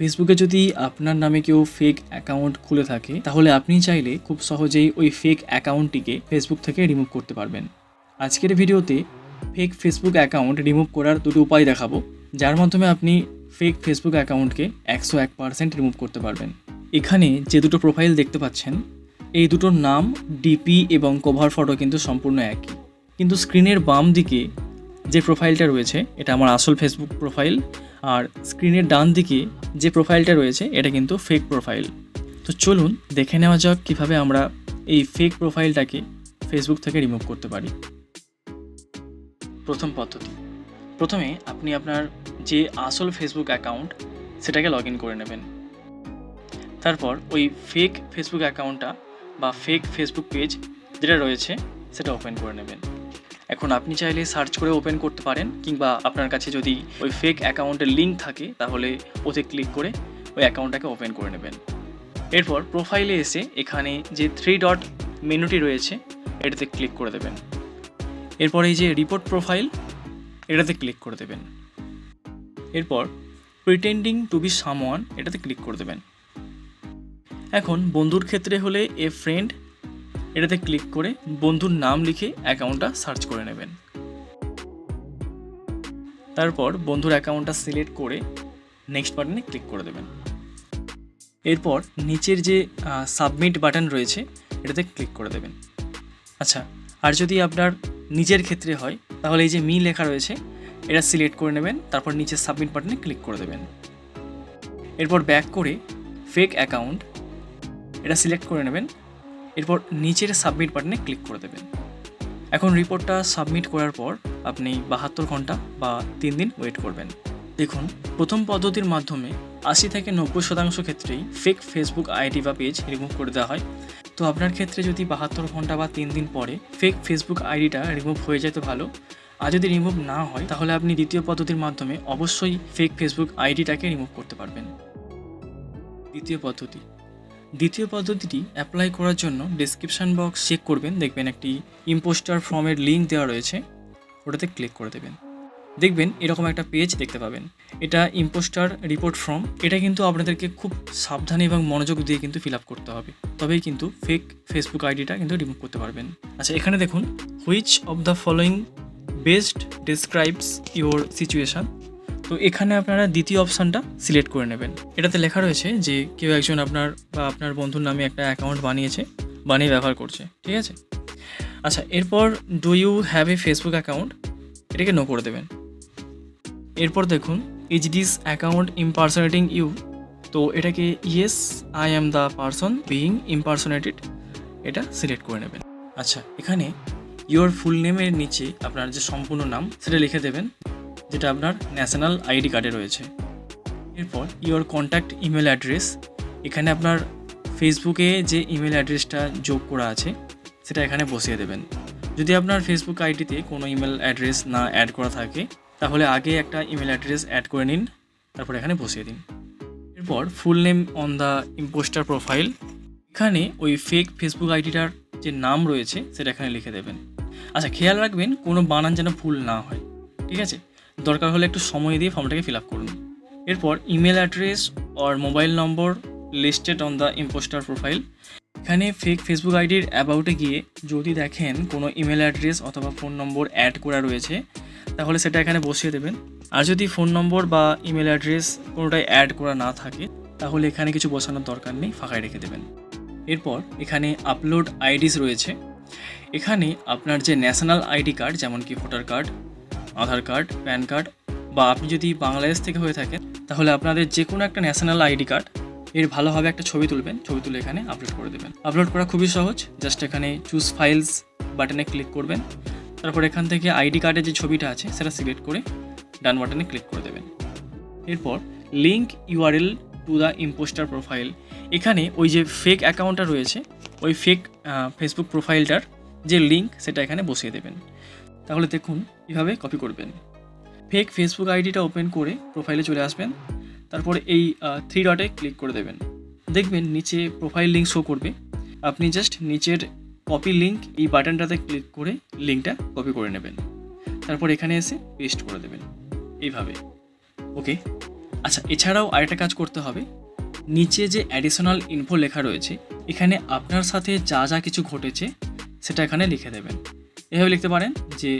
ফেসবুকে যদি আপনার নামে কেউ ফেক অ্যাকাউন্ট খুলে থাকে, তাহলে আপনি চাইলে খুব সহজেই ওই ফেক অ্যাকাউন্টটিকে ফেসবুক থেকে রিমুভ করতে পারবেন। আজকের ভিডিওতে ফেক ফেসবুক অ্যাকাউন্ট রিমুভ করার দুটো উপায় দেখাবো, যার মাধ্যমে আপনি ফেক ফেসবুক অ্যাকাউন্টকে একশো এক পার্সেন্ট রিমুভ করতে পারবেন। এখানে যে দুটো প্রোফাইল দেখতে পাচ্ছেন, এই দুটোর নাম ডিপি এবং কভার ফটো কিন্তু সম্পূর্ণ একই। কিন্তু স্ক্রিনের বাম দিকে যে প্রোফাইলটা রয়েছে, এটা আমার আসল ফেসবুক প্রোফাইল আর স্ক্রিনের ডান দিকে যে প্রোফাইলটা রয়েছে, এটা কিন্তু ফেক প্রোফাইল তো চলুন দেখে নেওয়া যাক কীভাবে আমরা এই ফেক প্রোফাইলটাকে ফেসবুক থেকে রিমুভ করতে পারি। প্রথম পদ্ধতি। প্রথমে আপনি আপনার যে আসল ফেসবুক অ্যাকাউন্ট সেটাকে লগ ইন করে নেবেন। তারপর ওই ফেক ফেসবুক অ্যাকাউন্টটা বা ফেক ফেসবুক পেজ যেটা রয়েছে, সেটা ওপেন করে নেবেন। এখন আপনি চাইলে সার্চ করে ওপেন করতে পারেন, কিংবা আপনার কাছে যদি ওই ফেক অ্যাকাউন্টের লিঙ্ক থাকে, তাহলে ওতে ক্লিক করে ওই অ্যাকাউন্টটাকে ওপেন করে নেবেন। এরপর প্রোফাইলে এসে এখানে যে থ্রি ডট মেনুটি রয়েছে, এটাতে ক্লিক করে দেবেন। এরপর এই যে রিপোর্ট প্রোফাইল এটাতে ক্লিক করে দেবেন। এরপর প্রিটেন্ডিং টু বি সামওয়ান এটাতে ক্লিক করে দেবেন। এখন বন্ধুর ক্ষেত্রে হলে এ ফ্রেন্ড এটাতে ক্লিক করে বন্ধুর নাম লিখে অ্যাকাউন্টটা সার্চ করে নেবেন। তারপর বন্ধুর অ্যাকাউন্টটা সিলেক্ট করে নেক্সট বাটনে ক্লিক করে দেবেন। এরপর নিচের যে সাবমিট বাটন রয়েছে, এটাতে ক্লিক করে দেবেন। আচ্ছা আর যদি আপনার নিজের ক্ষেত্রে হয়, তাহলে এই যে মি লেখা রয়েছে, এটা সিলেক্ট করে নেবেন, তারপর নিচে সাবমিট বাটনে ক্লিক করে দেবেন। এরপর ব্যাক করে ফেক অ্যাকাউন্ট এটা সিলেক্ট করে নেবেন। এরপর নিচের সাবমিট বাটনে ক্লিক করে দেবেন। এখন রিপোর্টটা সাবমিট করার পর আপনি বাহাত্তর ঘণ্টা বা তিন দিন ওয়েট করবেন। দেখুন, প্রথম পদ্ধতির মাধ্যমে আশি থেকে নব্বই শতাংশ ক্ষেত্রেই ফেক ফেসবুক আইডি বা পেজ রিমুভ করে দেওয়া হয়। তো আপনার ক্ষেত্রে যদি বাহাত্তর ঘণ্টা বা তিন দিন পরে ফেক ফেসবুক আইডিটা রিমুভ হয়ে যায় তো ভালো। আর যদি রিমুভ না হয়, তাহলে আপনি দ্বিতীয় পদ্ধতির মাধ্যমে অবশ্যই ফেক ফেসবুক আইডিটাকে রিমুভ করতে পারবেন। দ্বিতীয় পদ্ধতি দ্বিতীয় পদ্ধতিটি অ্যাপ্লাই করার জন্য ডেসক্রিপশন বক্স চেক করবেন। দেখবেন একটি ইম্পোস্টার ফর্মের লিঙ্ক দেওয়া রয়েছে। ওটাতে ক্লিক করে দেবেন। দেখবেন এরকম একটা পেজ দেখতে পাবেন। এটা ইম্পোস্টার রিপোর্ট ফর্ম এটা কিন্তু আপনাদেরকে খুব সাবধানে এবং মনোযোগ দিয়ে কিন্তু ফিল আপ করতে হবে। তবেই কিন্তু ফেক ফেসবুক আইডিটা কিন্তু রিমুভ করতে পারবেন। আচ্ছা এখানে দেখুন which of the following best describes your situation তো এখানে আপনারা দ্বিতীয় অপশানটা সিলেক্ট করে নেবেন। এটাতে লেখা রয়েছে যে কেউ একজন আপনার বা আপনার বন্ধুর নামে একটা অ্যাকাউন্ট বানিয়েছে, বানিয়ে ব্যবহার করছে, ঠিক আছে? আচ্ছা এরপর do you have a Facebook account এটাকে নো করে দেবেন। এরপর দেখুন is this account impersonating you তো এটাকে yes I am the person being impersonated এটা সিলেক্ট করে নেবেন। আচ্ছা এখানে ইওর ফুল নেমের নিচে আপনার যে সম্পূর্ণ নাম, সেটা লিখে দেবেন। যেটা আপনার ন্যাশনাল আইডি কার্ডে রয়েছে। এরপর ইওর কন্ট্যাক্ট ইমেল অ্যাড্রেস এখানে আপনার ফেসবুকে যে ইমেল অ্যাড্রেসটা যোগ করা আছে, সেটা এখানে বসিয়ে দেবেন। যদি আপনার ফেসবুক আইডিতে কোনো ইমেল অ্যাড্রেস না অ্যাড করা থাকে, তাহলে আগে একটা ইমেল অ্যাড্রেস অ্যাড করে নিন, তারপর এখানে বসিয়ে দিন। এরপর full name on the impostor profile এখানে ওই ফেক ফেসবুক আইডিটার যে নাম রয়েছে, সেটা এখানে লিখে দেবেন। আচ্ছা খেয়াল রাখবেন কোনো বানান যেন ভুল না হয়, ঠিক আছে? দরকার হলে একটু সময় দিয়ে ফর্মটাকে ফিল আপ করুন। এরপর email address or mobile number listed on the impostor profile এখানে ফেক ফেসবুক আইডির অ্যাবাউটে গিয়ে যদি দেখেন কোনো ইমেল অ্যাড্রেস অথবা ফোন নম্বর অ্যাড করা রয়েছে, তাহলে সেটা এখানে বসিয়ে দেবেন। আর যদি ফোন নম্বর বা ইমেল অ্যাড্রেস কোনোটাই অ্যাড করা না থাকে, তাহলে এখানে কিছু বসানোর দরকার নেই, ফাঁকায় রেখে দেবেন। এরপর এখানে আপলোড আইডিস রয়েছে। এখানে আপনার যে ন্যাশনাল আইডি কার্ড যেমন কি voter card Aadhaar card, PAN card বা আপনি যদি বাংলাদেশ থেকে হয়ে থাকেন, তাহলে আপনাদের যে কোনো একটা ন্যাশনাল আইডি কার্ড এর ভালোভাবে একটা ছবি তুলবেন, ছবি তুলে এখানে আপলোড করে দেবেন। আপলোড করা খুবই সহজ জাস্ট এখানে চুজ ফাইলস বাটনে ক্লিক করবেন, তারপর এখান থেকে আইডি কার্ডের যে ছবিটা আছে, সেটা সিলেক্ট করে ডান বাটনে ক্লিক করে দেবেন। এরপর link URL to the impostor profile এখানে ওই যে ফেক অ্যাকাউন্টটা রয়েছে, ওই ফেক ফেসবুক প্রোফাইলটার যে লিঙ্ক সেটা এখানে বসিয়ে দেবেন। তাহলে দেখুন কীভাবে কপি করবেন। ফেক ফেসবুক আইডিটা ওপেন করে প্রোফাইলে চলে আসবেন, তারপরে এই থ্রি ডটে ক্লিক করে দেবেন। দেখবেন নিচে প্রোফাইল লিঙ্ক শো করবে। আপনি জাস্ট নিচের কপি লিঙ্ক এই বাটনটাতে ক্লিক করে লিঙ্কটা কপি করে নেবেন। তারপর এখানে এসে পেস্ট করে দেবেন। এইভাবে। ওকে আচ্ছা এছাড়াও আরেকটা কাজ করতে হবে। নিচে যে অ্যাডিশনাল ইনফো লেখা রয়েছে, এখানে আপনার সাথে যা যা কিছু ঘটেছে, সেটা এখানে লিখে দেবেন। এভাবে লিখতে পারেন যে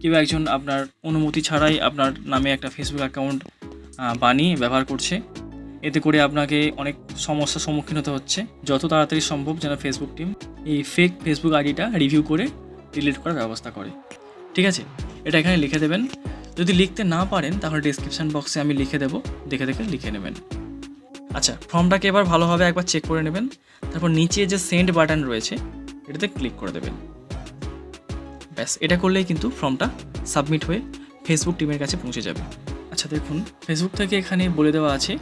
কেউ একজন আপনার অনুমতি ছাড়াই আপনার নামে একটা ফেসবুক অ্যাকাউন্ট বানিয়ে ব্যবহার করছে। এতে করে আপনাকে অনেক সমস্যার সম্মুখীন হতে হচ্ছে। যত তাড়াতাড়ি সম্ভব যেন ফেসবুক টিম এই ফেক ফেসবুক আইডিটা রিভিউ করে ডিলিট করার ব্যবস্থা করে। ঠিক আছে? এটা এখানে লিখে দেবেন। যদি লিখতে না পারেন, তাহলে ডিসক্রিপশান বক্সে আমি লিখে দেবো। দেখে দেখে লিখে নেবেন। আচ্ছা ফর্মটাকে এবার ভালোভাবে একবার চেক করে নেবেন? তারপর নিচে যে সেন্ড বাটন রয়েছে, এটাতে ক্লিক করে দেবেন। ব্যাস, এটা করলেই কিন্তু ফর্মটা সাবমিট হয়ে ফেসবুক টিমের কাছে পৌঁছে যাবে। আচ্ছা দেখুন ফেসবুক থেকে এখানে বলে দেওয়া আছে,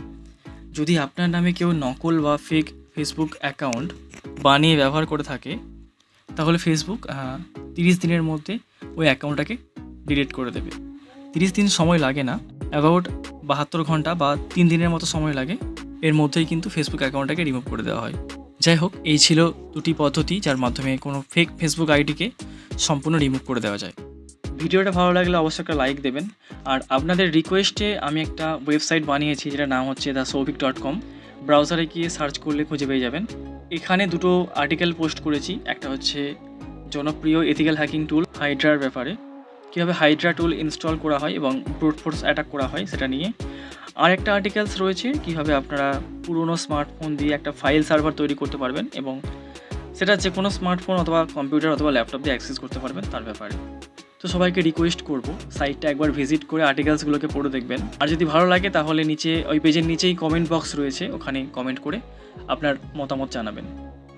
যদি আপনার নামে কেউ নকল বা ফেক ফেসবুক অ্যাকাউন্ট বানিয়ে ব্যবহার করে থাকে, তাহলে ফেসবুক তিরিশ দিনের মধ্যে ওই অ্যাকাউন্টটাকে ডিলিট করে দেবে। তিরিশ দিন সময় লাগে না অ্যাবাউট বাহাত্তর ঘণ্টা বা তিন দিনের মতো সময় লাগে, এর মধ্যেই কিন্তু ফেসবুক অ্যাকাউন্টটাকে রিমুভ করে দেওয়া হয়। যাই হোক, এই ছিল দুটি পদ্ধতি যার মাধ্যমে কোনো ফেক ফেসবুক আইডিকে সম্পূর্ণ রিমুভ করে দেওয়া যায়। ভিডিওটা ভালো লাগলে অবশ্যই একটা লাইক দেবেন। আর আপনাদের রিকোয়েস্টে আমি একটা ওয়েবসাইট বানিয়েছি যেটার নাম হচ্ছে দ্য সৌভিক ডট কম ব্রাউজারে গিয়ে সার্চ করলে খুঁজে পেয়ে যাবেন। এখানে দুটো আর্টিকেল পোস্ট করেছি। একটা হচ্ছে জনপ্রিয় এথিক্যাল হ্যাকিং টুল হাইড্রার ব্যাপারে। কীভাবে হাইড্রা টুল ইনস্টল করা হয় এবং ব্রুট ফোর্স অ্যাটাক করা হয় সেটা নিয়ে। আর একটা আর্টিকেলস রয়েছে কীভাবে আপনারা পুরনো স্মার্টফোন দিয়ে একটা ফাইল সার্ভার তৈরি করতে পারবেন এবং সেটা যে কোনো স্মার্টফোন অথবা কম্পিউটার অথবা ল্যাপটপ দিয়ে অ্যাক্সেস করতে পারবেন, তার ব্যাপারে। তো সবাইকে রিকোয়েস্ট করব সাইটটা একবার ভিজিট করে আর্টিকেলসগুলোকে পড়ে দেখবেন। আর যদি ভালো লাগে, তাহলে নিচে, ওই পেজের নিচেই কমেন্ট বক্স রয়েছে, ওখানে কমেন্ট করে আপনার মতামত জানাবেন।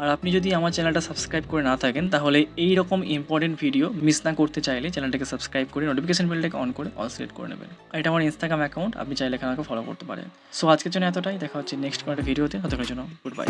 আর আপনি যদি আমার চ্যানেলটা সাবস্ক্রাইব করে না থাকেন, তাহলে এই রকম ইম্পর্টেন্ট ভিডিও মিস না করতে চাইলে চ্যানেলটাকে সাবস্ক্রাইব করে নোটিফিকেশন বেলটাকে অন করে অল সিলেক্ট করে নেবেন। আর এটা আমার ইনস্টাগ্রাম অ্যাকাউন্ট আপনি চাইলে এখানে ফলো করতে পারেন। সো আজকের জন্য এতটাই, দেখা হচ্ছে নেক্সট কোনো একটা ভিডিওতে ততক্ষণের জন্য গুড বাই